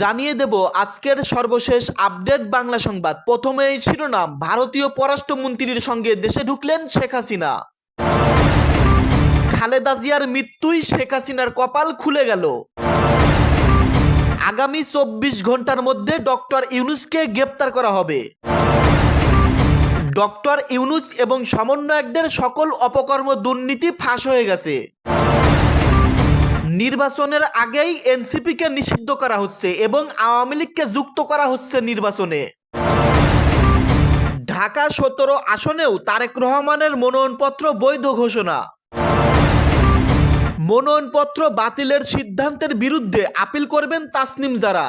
জানিয়ে দেব আজকের সর্বশেষ আপডেট বাংলা সংবাদ। প্রথমেই শিরোনাম, ভারতীয় পররাষ্ট্রমন্ত্রীর সঙ্গে দেশে ঢুকলেন শেখ হাসিনা। খালেদা জিয়ার মৃত্যুই শেখ হাসিনার কপাল খুলে গেল। আগামী চব্বিশ ঘণ্টার মধ্যে ডক্টর ইউনুসকে গ্রেপ্তার করা হবে। ডক্টর ইউনুস এবং সমন্বয়কদের সকল অপকর্ম দুর্নীতি ফাঁস হয়ে গেছে। নির্বাচনের আগেই এনসিপিকে নিষিদ্ধ করা হচ্ছে এবং আওয়ামী লীগকে যুক্ত করা হচ্ছে নির্বাচনে। ঢাকা সতেরো আসনেও তারেক রহমানের মনোনয়নপত্র বৈধ ঘোষণা। মনোনয়নপত্র বাতিলের সিদ্ধান্তের বিরুদ্ধে আপিল করবেন তাসনিম যারা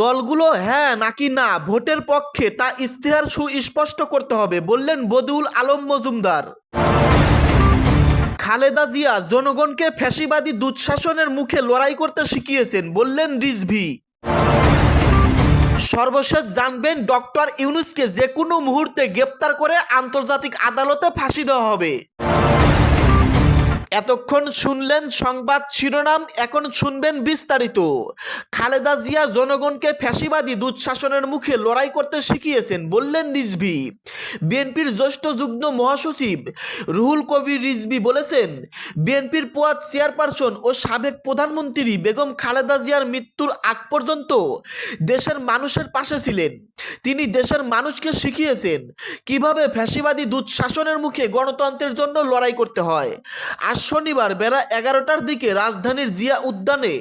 দলগুলো হ্যাঁ নাকি না, ভোটের পক্ষে তা ইশতেহার সুস্পষ্ট করতে হবে বললেন বদিউল আলম মজুমদার। খালেদা জিয়া জনগণকে ফ্যাসিবাদী দুঃশাসনের মুখে লড়াই করতে শিখিয়েছেন, বললেন রিজভি। সর্বশেষ জানবেন, ডক্টর ইউনুসকে যে কোনো মুহূর্তে গ্রেপ্তার করে আন্তর্জাতিক আদালতে ফাঁসি দেওয়া হবে। এতক্ষণ শুনলেন সংবাদ শিরোনাম, এখন শুনবেন বিস্তারিত। খালেদা জিয়া জনগণকে ফ্যাসিবাদী দুঃশাসনের মুখে লড়াই করতে শিখিয়েছেন, বললেন রিজভি। বিএনপির জ্যেষ্ঠ যুগ্ম মহাসচিব রুহুল কবির রিজভি বলেছেন, বিএনপির পোয়াত চেয়ারপারসন ও সাবেক প্রধানমন্ত্রী বেগম খালেদা জিয়ার মৃত্যুর আগ পর্যন্ত দেশের মানুষের পাশে ছিলেন। তিনি দেশের মানুষকে শিখিয়েছেন কীভাবে ফ্যাসিবাদী দুঃশাসনের মুখে গণতন্ত্রের জন্য লড়াই করতে হয়। আজ শনিবার বেলা এগারোটার দিকে রাজধানীর জিয়া উদ্যানে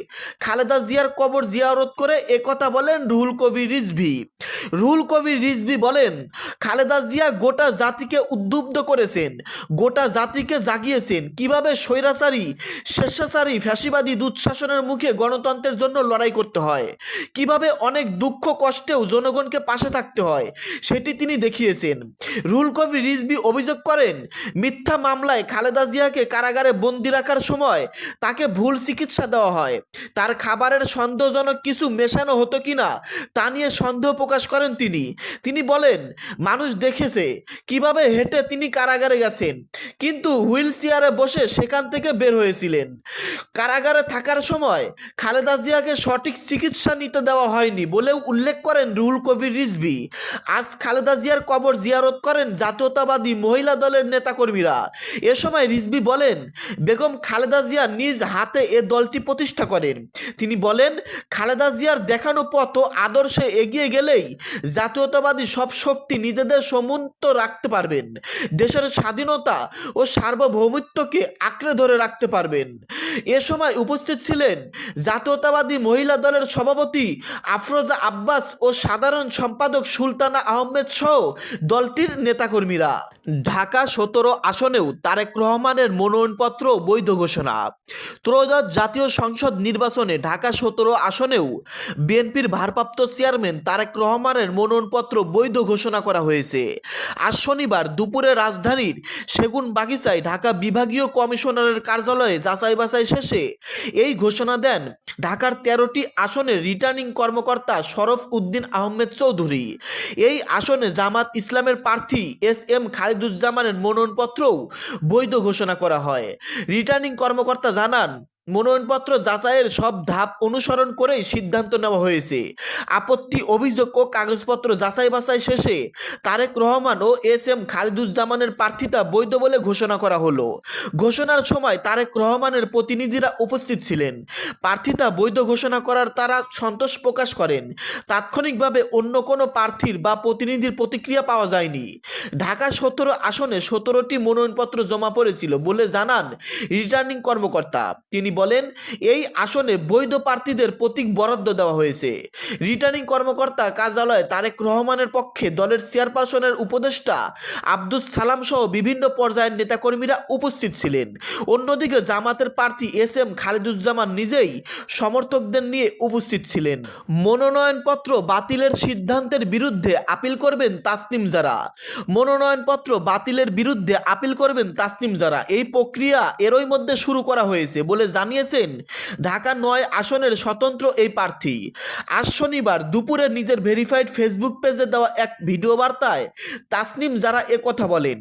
খালেদা জিয়ার কবর জিয়ারত করে একথা বলেন রুহুল কবির রিজভি। রুহুল কবির রিজভি বলেন, খালেদা জিয়া গোটা জাতিকে উদ্বুদ্ধ করেছেন, গোটা জাতিকে জাগিয়েছেন। কীভাবে স্বৈরাচারী, স্বেচ্ছাচারী, ফ্যাসিবাদী দুঃশাসনের মুখে গণতন্ত্রের জন্য লড়াই করতে হয়? কীভাবে অনেক দুঃখ কষ্টেও জনগণকে পাশে থাকতে হয়? সেটি তিনি দেখিয়েছেন। রুহুল কবির রিজভি অভিযোগ করেন, মিথ্যা মামলায় খালেদা জিয়াকে কারাগারে বন্দি রাখার সময় তাকে ভুল চিকিৎসা দেওয়া হয়। তার খাবারের সন্দেহজনক কিছু মেশানো হতো কিনা তা নিয়ে সন্দেহ প্রকাশ করেন তিনি। তিনি বলেন, মানুষ দেখেছে কীভাবে হেঁটে তিনি কারাগারে গেছেন, কিন্তু হুইল চেয়ারে বসে সেখান থেকে বের হয়েছিলেন। কারাগারে থাকার সময় খালেদা জিয়াকে সঠিক চিকিৎসা নিতে দেওয়া হয়নি বলেও উল্লেখ করেন রুহুল কবির রিজভি। আজ খালেদা জিয়ার কবর জিয়ারত করেন জাতীয়তাবাদী মহিলা দলের নেতাকর্মীরা। এ সময় রিজভি বলেন বেগম খালেদা জিয়া নিজ হাতে এ দলটি প্রতিষ্ঠা করেন। তিনি বলেন, খালেদা জিয়ার দেখানো পথ ও আদর্শে এগিয়ে গেলেই জাতীয়তাবাদী সব শক্তি নিজেদের সমুন্ত রাখতে পারবেন। দেশের স্বাধীনতা ও সার্বভৌমত্বকে আঁকড়ে ধরে রাখতে পারবেন। এ সময় উপস্থিত ছিলেন জাতীয়তাবাদী মহিলা দলের সভাপতি আফরোজা আব্বাস ও সাধারণ সম্পাদক সুলতানা আহমেদ সহ দলটির নেতাকর্মীরা। ঢাকা সতেরো আসনেও তারেক রহমানের মনোনয়নপত্র বৈধ ঘোষণা। ত্রয়োদশ জাতীয় সংসদ নির্বাচনে ঢাকা সতেরো আসনেও বিএনপির ভারপ্রাপ্ত চেয়ারম্যান তারেক রহমানের মনোনয়নপত্র বৈধ ঘোষণা করা হয়েছে। আজ শনিবার দুপুরে রাজধানীর সেগুন বাগিচায় ঢাকা বিভাগীয় কমিশনারের কার্যালয়ে যাচাই বাছাই শেষে এই ঘোষণা দেন ঢাকার তেরোটি আসনের রিটার্নিং কর্মকর্তা শরফ উদ্দিন আহমেদ চৌধুরী। এই আসনে জামাত ইসলামের প্রার্থী এস এম খালিদুজ্জামানের মনোনয়নপত্রও বৈধ ঘোষণা করা হয়। রিটার্নিং কর্মকর্তা জানান মনোনয়নপত্র যাচাইয়ের সব ধাপ অনুসরণ করেই সিদ্ধান্ত নেওয়া হয়েছে। আপত্তি, অভিযোগ ও কাগজপত্র যাচাই বাছাই শেষে তারেক রহমান ও এস এম খালিদুজ্জামানের প্রার্থিতা বৈধ বলে ঘোষণা করা হলো। ঘোষণার সময় তারেক রহমানের প্রতিনিধিরা উপস্থিত ছিলেন। প্রার্থিতা বৈধ ঘোষণা করার তারা সন্তোষ প্রকাশ করেন। তাৎক্ষণিকভাবে অন্য কোনো প্রার্থীর বা প্রতিনিধির প্রতিক্রিয়া পাওয়া যায়নি। ঢাকা সতেরো আসনে সতেরোটি মনোনয়নপত্র জমা পড়েছিল বলে জানান রিটার্নিং কর্মকর্তা। তিনি বলেন, এই আসনে বৈধ প্রার্থীদের প্রতীক বরাদ্দ দেওয়া হয়েছে। রিটার্নিং কর্মকর্তা কার্যালয়ে তারেক রহমানের পক্ষে দলের চেয়ারপারসনের উপদেষ্টা আব্দুস সালাম সহ বিভিন্ন পর্যায়ের নেতাকর্মীরা উপস্থিত ছিলেন। অন্যদিকে জামাতের প্রার্থী এস এম খালিদুজ্জামান নিজেই সমর্থকদের নিয়ে উপস্থিত ছিলেন। মনোনয়নপত্র বাতিলের সিদ্ধান্তের বিরুদ্ধে আপিল করবেন তাসনিম যারা মনোনয়নপত্র বাতিলের বিরুদ্ধে আপিল করবেন তাসনিম যারা এই প্রক্রিয়া এরই মধ্যে শুরু করা হয়েছে বলে জানিয়েছেন, ঢাকা নয় আসনের স্বতন্ত্র এই প্রার্থী। আজ শনিবার দুপুরে নিজের ভেরিফাইড ফেসবুক পেজে দেওয়া এক ভিডিও বার্তায় তাসনিম যারা কথা বলেন।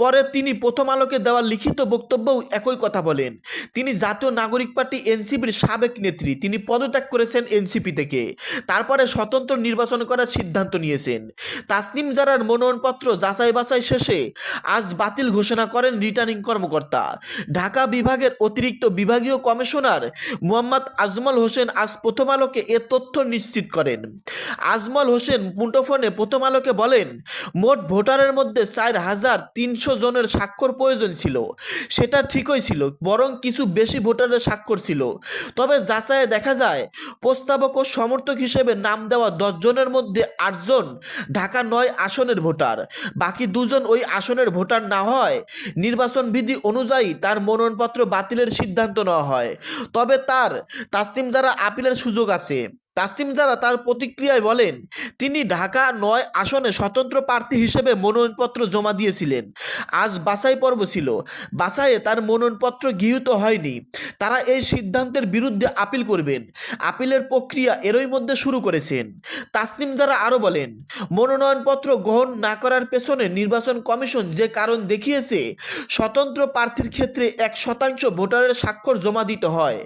পরে তিনি প্রথম আলোকে দেওয়া লিখিত বক্তব্যও একই কথা বলেন। তিনি জাতীয় নাগরিক পার্টি এনসিপির সাবেক নেত্রী। তিনি পদত্যাগ করেছেন এনসিপি থেকে। তারপরে স্বতন্ত্র নির্বাচন করার সিদ্ধান্ত নিয়েছেন। তাসনিম জারার মনোনয়নপত্র যাচাই বাছাই শেষে আজ বাতিল ঘোষণা করেন রিটার্নিং কর্মকর্তা। ঢাকা বিভাগের অতিরিক্ত বিভাগীয় কমিশনার মোহাম্মদ আজমল হোসেন আজ প্রথম আলোকে এ তথ্য নিশ্চিত করেন। আজমল হোসেন মুঠোফোনে প্রথম আলোকে বলেন, মোট ভোটারের মধ্যে চার হাজার তিনশো জনের স্বাক্ষর প্রয়োজন ছিল। সেটা ঠিকই ছিল, বরং কিছু বেশি ভোটারের স্বাক্ষর ছিল। তবে যাচাইয়ে দেখা যায়, প্রস্তাবক ও সমর্থক হিসেবে নাম দেওয়া দশ জনের মধ্যে আটজন ঢাকা নয় আসনের ভোটার। বাকি দুজন ওই আসনের ভোটার না হয়, নির্বাচন বিধি অনুযায়ী তার মনোনয়নপত্র বাতিলের সিদ্ধান্ত নেওয়া হয়। তবে তার তাসনিম দ্বারা আপিলের সুযোগ আছে। তাসিম জারা তার প্রতিক্রিয়ায় বলেন, তিনি ঢাকা নয় আসনে স্বতন্ত্র প্রার্থী হিসেবে মনোনয়নপত্র জমা দিয়েছিলেন। আজ বাছাই পর্ব ছিল। বাছাইয়ে তার মনোনয়নপত্র গৃহীত হয়নি। তারা এই সিদ্ধান্তের বিরুদ্ধে আপিল করবেন। আপিলের প্রক্রিয়া এরই মধ্যে শুরু করেছেন। তাসনিম যারা আরও বলেন, মনোনয়নপত্র গ্রহণ না করার পেছনে নির্বাচন কমিশন যে কারণ দেখিয়েছে, স্বতন্ত্র প্রার্থীর ক্ষেত্রে এক শতাংশ ভোটারের স্বাক্ষর জমা দিতে হয়।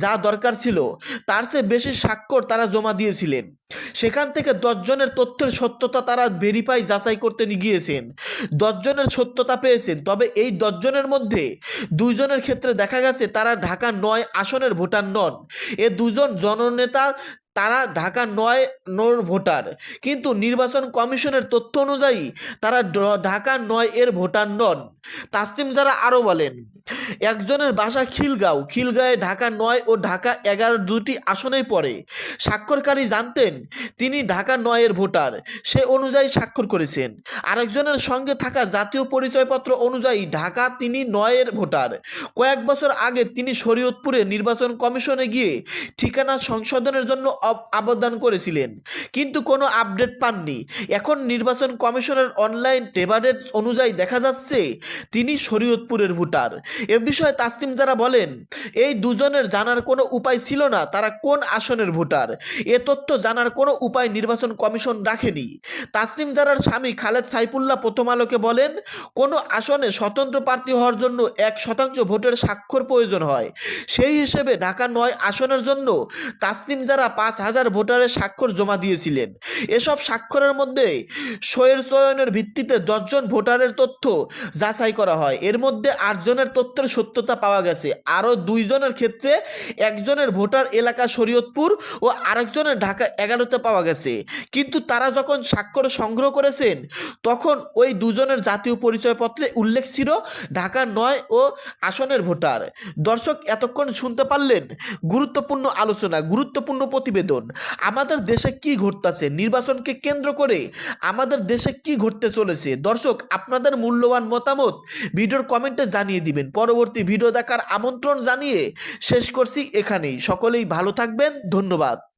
যা দরকার ছিল, তার চেয়ে বেশি স্বাক্ষর তারা জমা দিয়েছিলেন। সেখান থেকে দশজনের তথ্যের সত্যতা তারা ভেরিফাই যাচাই করতে গিয়েছেন। দশজনের সত্যতা পেয়েছেন, তবে এই দশজনের মধ্যে দুইজনের ক্ষেত্রে দেখা গেছে তারা ঢাকা নয় আসনের ভোটার নন। এ দুজন জননেতা তারা ঢাকা নয় নোর ভোটার। কিন্তু নির্বাচন কমিশনের তথ্য অনুযায়ী তারা ঢাকা নয় এর ভোটার নন। তাসনিম যারা আরও বলেন, একজনের বাসা খিলগাঁও। খিলগাঁয়ে ঢাকা নয় ও ঢাকা এগারো দুটি আসনেই পড়ে। স্বাক্ষরকারী জানতেন, তিনি ঢাকা নয়ের ভোটার। সে অনুযায়ী স্বাক্ষর করেছেন। আরেকজনের সঙ্গে থাকা জাতীয় পরিচয়পত্র অনুযায়ী ঢাকা তিনি নয়ের ভোটার। কয়েক বছর আগে তিনি শরীয়তপুরে নির্বাচন কমিশনে গিয়ে ঠিকানা সংশোধনের জন্য আবেদন করেছিলেন, কিন্তু কোনো আপডেট পাননি। এখন নির্বাচন কমিশনের অনলাইন টেবাডেট অনুযায়ী দেখা যাচ্ছে, তিনি শরীয়তপুরের ভোটার। এ বিষয়ে তাসলিম যারা বলেন, এই দুজনের জানার কোনো উপায় ছিল না, তারা কোন আসনের ভোটার? এ তথ্য জানার কোনো উপায় নির্বাচন কমিশন রাখেনি। তাসলিম জারার স্বামী খালেদ সাইফুল্লাহ প্রথম আলোকে বলেন, কোনো আসনে স্বতন্ত্র প্রার্থী হওয়ার জন্য এক শতাংশ ভোটের স্বাক্ষর প্রয়োজন হয়। সেই হিসেবে ঢাকা নয় আসনের জন্য তাসনিম যারা পাঁচ হাজার ভোটারের স্বাক্ষর জমা দিয়েছিলেন। এসব স্বাক্ষরের মধ্যে সয়ের চয়নের ভিত্তিতে দশজন ভোটারের তথ্য যাচাই করা হয়। এর মধ্যে আটজনের তথ্যের সত্যতা পাওয়া গেছে। আরও দুইজনের ক্ষেত্রে একজনের ভোটার এলাকা শরীয়তপুর ও আরেকজনের ঢাকা এগারোতে পাওয়া গেছে। কিন্তু তারা যখন স্বাক্ষর সংগ্রহ করেছেন, তখন ওই দুজনের জাতীয় পরিচয়পত্রে উল্লেখ ছিল ঢাকা নয় ও আসনের ভোটার। দর্শক, এতক্ষণ শুনতে পারলেন গুরুত্বপূর্ণ আলোচনা, গুরুত্বপূর্ণ প্রতিবেদন। আমাদের দেশে কি ঘটতেছে? নির্বাচনকে কেন্দ্র করে আমাদের দেশে কি ঘটতে চলেছে? দর্শক, আপনাদের মূল্যবান মতামত ভিডিওর কমেন্টে জানিয়ে দিবেন। পরবর্তী ভিডিও দেখার আমন্ত্রণ জানিয়ে শেষ করছি এখানেই। সকলেই ভালো থাকবেন। ধন্যবাদ।